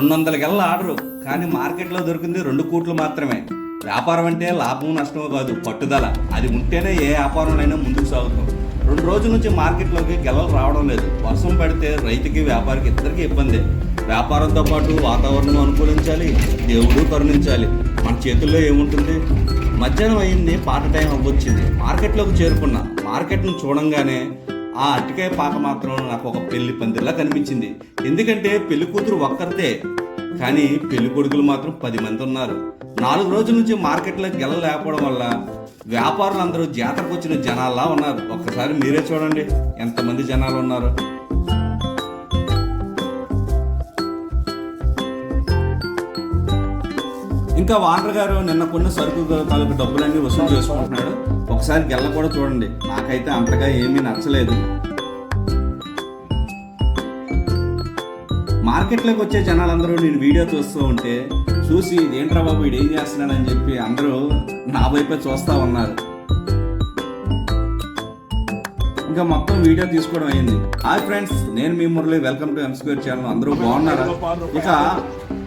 రెండు వందల గెల్ల ఆర్డరు. కానీ మార్కెట్లో దొరికింది రెండు కోట్లు మాత్రమే. వ్యాపారం అంటే లాభం నష్టం కాదు పట్టుదల. అది ఉంటేనే ఏ వ్యాపారంలోనైనా ముందుకు సాగుతాం. రెండు రోజుల నుంచి మార్కెట్లోకి గెలలు రావడం లేదు. వర్షం పడితే రైతుకి వ్యాపారికి ఇద్దరికి ఇబ్బంది. వ్యాపారంతో పాటు వాతావరణం అనుకూలించాలి దేవుడు కరుణించాలి. మన చేతుల్లో ఏముంటుంది? మధ్యాహ్నం అయింది పాట టైం అవ్వొచ్చింది. మార్కెట్లోకి చేరుకున్నా. మార్కెట్ను చూడంగానే ఆ అరటికాయ పాక మాత్రం నాకు ఒక పెళ్ళి పందిరిలా కనిపించింది. ఎందుకంటే పెళ్ళి కూతురు ఒక్కరితే కానీ పెళ్ళి కొడుకులు మాత్రం పది మంది ఉన్నారు. నాలుగు రోజుల నుంచి మార్కెట్లో గెల లేకపోవడం వల్ల వ్యాపారులు అందరూ జాతరకు వచ్చిన జనాల్లా ఉన్నారు. ఒక్కసారి మీరే చూడండి ఎంతమంది జనాలు ఉన్నారు. ఇంకా వాటర్ గారు నిన్న కొన్ని సరుకు తాలూకు డబ్బులన్నీ వసూలు చేసుకుంటున్నాడు ఒకసారి గెల్ల కూడా చూడండి. నాకైతే అంతగా ఏమీ నచ్చలేదు. మార్కెట్లోకి వచ్చే జనాలందరూ నేను వీడియో చూస్తూ ఉంటే చూసి ఏంట్రా బాబు వీడు ఏం చేస్తున్నాడని చెప్పి అందరూ నా వైపే చూస్తూ ఉన్నారు. ఇంకా మొత్తం వీడియో తీసుకోవడం అయింది. హాయ్ ఫ్రెండ్స్ నేను మీ Murali. Welcome to M square channel అందరూ బాగున్నారా? ఇక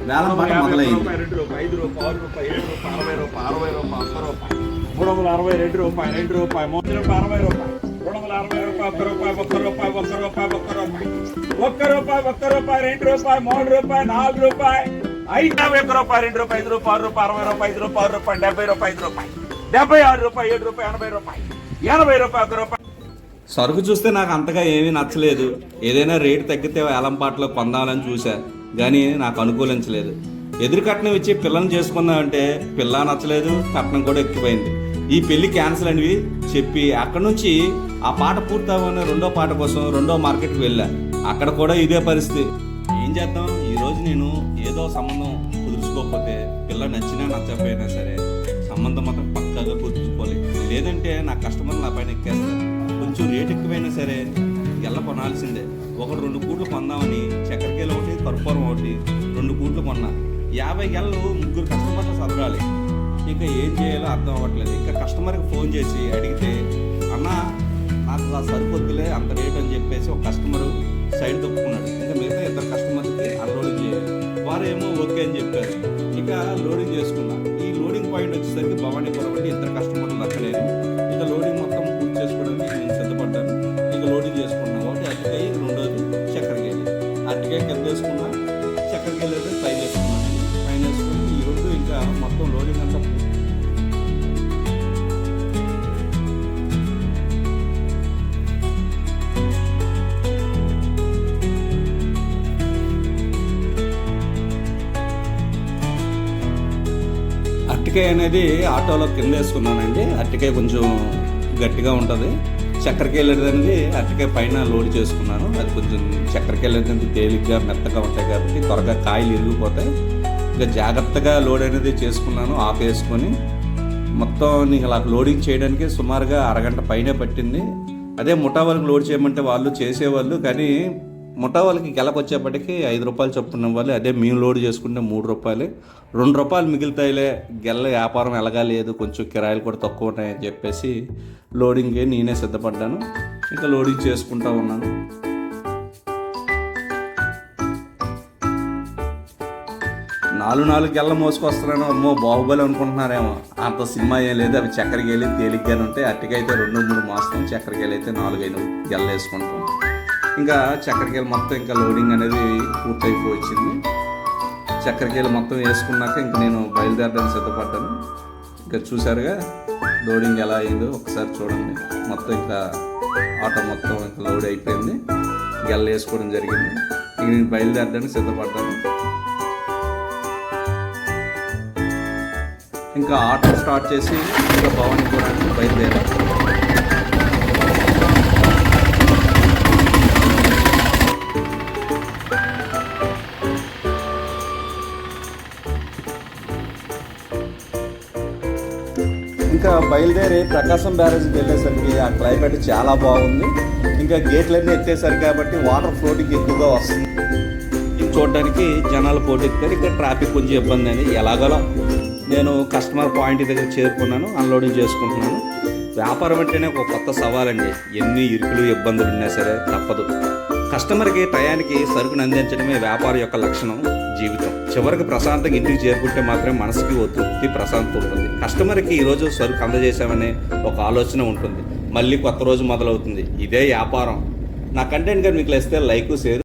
వేలం పాట మొదలైంది. రెండు రూపాయి ఐదు రూపాయి ఆరు రూపాయి ఏడు రూపాయి అరవై రూపాయి అరవై రూపాయి వంద రూపాయి మూడు వందల అరవై రెండు రూపాయి రెండు రూపాయి మూడు రూపాయి అరవై రూపాయి రెండు వందల అరవై రూపాయి ఒక్క రూపాయి ఒక్క రూపాయి ఒక్క రూపాయి ఒక్క రూపాయి ఒక్క రూపాయి ఒక్క రూపాయి రెండు రూపాయి మూడు రూపాయి నాలుగు రూపాయి ఐదు యాభై ఒక్క రూపాయి రెండు రూపాయి ఐదు రూపాయి ఆరు రూపాయి అరవై రూపాయి ఐదు రూపాయి ఆరు రూపాయి డెబ్బై రూపాయి ఐదు రూపాయి డెబ్బై ఆరు రూపాయి ఏడు రూపాయి ఎనభై రూపాయి ఎనభై రూపాయి ఒక్క రూపాయి. సరుకు చూస్తే నాకు అంతగా ఏమీ నచ్చలేదు. ఏదైనా రేటు తగ్గితే వేలం పాటలో కొందామని చూసా కానీ నాకు అనుకూలించలేదు. ఎదురు కట్నం ఇచ్చి పిల్లని చేసుకుందామంటే పిల్ల నచ్చలేదు కట్నం కూడా ఎక్కిపోయింది. ఈ పెళ్ళి క్యాన్సిల్ అనేవి చెప్పి అక్కడ నుంచి ఆ పాట పూర్తవని రెండో పాట కోసం రెండో మార్కెట్కి వెళ్ళా. అక్కడ కూడా ఇదే పరిస్థితి. ఏం చేద్దాం? ఈరోజు నేను ఏదో సంబంధం కుదుర్చుకోకపోతే పిల్ల నచ్చినా నచ్చకపోయినా సరే సంబంధం మాత్రం పక్కాగా కుదుర్చుకోవాలి. లేదంటే నా కస్టమర్ నా పైన ఎక్కేస్తారు. కొంచెం రేట్ ఎక్కువైనా సరే గెల్ల కొనాల్సిందే. ఒకటి రెండు కూట్లు కొందామని చక్కెరకేలు ఒకటి కర్పూరం ఒకటి రెండు కూట్లు కొన్నా. యాభై గెలలు ముగ్గురు కస్టమర్లు చదవాలి ఇంకా ఏం చేయాలో అర్థం అవ్వట్లేదు. ఇంకా కస్టమర్కి ఫోన్ చేసి అడిగితే అన్న నాకు ఆ అంత రేట్ అని చెప్పేసి ఒక కస్టమర్ సైడ్ తప్పుకున్నాడు ఇంకా మిగతా ఇద్దరు కస్టమర్కి అన్లోడింగ్ చేయాలి వారు ఏమో ఓకే అని చెప్పారు. ఇక లోడింగ్ చేసుకున్నా. ఈ లోడింగ్ పాయింట్ వచ్చేసరికి భవానీ అంటే ఇద్దరు కష్టం అరటికాయ అనేది ఆటోలో కింద వేసుకున్నానండి. అరటికాయ కొంచెం గట్టిగా ఉంటుంది. చక్కెరకాయలు అనేది అరటికాయ పైన లోడ్ చేసుకున్నాను. అది కొంచెం చక్కెరకాయలు అనేది తేలిగ్గా మెత్తగా ఉంటాయి కాబట్టి త్వరగా కాయలు ఇరిగిపోతాయి. ఇంకా జాగ్రత్తగా లోడ్ అనేది చేసుకున్నాను ఆపేసుకొని. మొత్తం నీకు అలా లోడింగ్ చేయడానికి సుమారుగా అరగంట పైనే పట్టింది. అదే ముఠా వరకు లోడ్ చేయమంటే వాళ్ళు చేసేవాళ్ళు కానీ ముఠా వాళ్ళకి గెలకొచ్చేపటికి ఐదు రూపాయలు చొప్పున ఇవ్వాలి. అదే మేము లోడ్ చేసుకుంటే మూడు రూపాయలు. రెండు రూపాయలు మిగులుతాయిలే. గెల్ల వ్యాపారం ఎలాగా లేదు. కొంచెం కిరాయిలు కూడా తక్కువ ఉన్నాయని చెప్పేసి లోడింగ్కి నేనే సిద్ధపడ్డాను. ఇంకా లోడింగ్ చేసుకుంటా ఉన్నాను. నాలుగు నాలుగు గెల్ల మోసుకొస్తున్నాను. అమ్మో బాహుబలి అనుకుంటున్నారేమో. అంత సినిమా ఏం లేదు. అవి చక్కెరకి వెళ్ళి తేలిగ్గానే ఉంటాయి. అట్టికైతే రెండు మూడు మాస్తాం. చక్కెరకి వెళ్ళి అయితే నాలుగు ఐదు గెల్ల వేసుకుంటాం. ఇంకా చక్కెరకేలు మొత్తం ఇంకా లోడింగ్ అనేది పూర్తయిపోయింది. చక్కెరకేలు మొత్తం వేసుకున్నాక ఇంక నేను బయలుదేరడానికి సిద్ధపడ్డాను. ఇంకా చూసారుగా లోడింగ్ ఎలా అయిందో ఒకసారి చూడండి. మొత్తం ఇంకా ఆటో మొత్తం ఇంకా లోడ్ అయిపోయింది. గెల్ల వేసుకోవడం జరిగింది. ఇంక నేను బయలుదేరడానికి సిద్ధపడ్డాను. ఇంకా ఆటో స్టార్ట్ చేసి ఇంకా భవానీ కూడా బయలుదేరాను. ఇంకా బయలుదేరి ప్రకాశం బ్యారేజ్కి వెళ్ళేసరికి ఆ క్లైమేట్ చాలా బాగుంది. ఇంకా గేట్లన్నీ ఎత్తేసారు కాబట్టి వాటర్ ఫ్లోటింగ్ ఎక్కువగా వస్తుంది. ఇది చూడడానికి జనాలు పోటెత్తారు ఇక్కడ ట్రాఫిక్ కొంచెం ఇబ్బంది అని ఎలాగోలా నేను కస్టమర్ పాయింట్ దగ్గర చేరుకున్నాను అన్లోడింగ్ చేసుకుంటున్నాను. వ్యాపారం అంటేనే ఒక కొత్త సవాలండి. ఎన్ని ఇరుకులు ఇబ్బందులు ఉన్నా సరే తప్పదు. కస్టమర్కి టయానికి సరుకును అందించడమే వ్యాపారం యొక్క లక్షణం జీవితం. చివరికి ప్రశాంతంగా ఇంటికి చేరుకుంటే మాత్రమే మనసుకి ఒత్తిడి ప్రశాంతత ఉంటుంది. కస్టమర్కి ఈరోజు సరుకు అందజేశామనే ఒక ఆలోచన ఉంటుంది. మళ్ళీ కొత్త రోజు మొదలవుతుంది. ఇదే వ్యాపారం. నా కంటెంట్ కానీ మీకు ఇస్తే లైక్ షేర్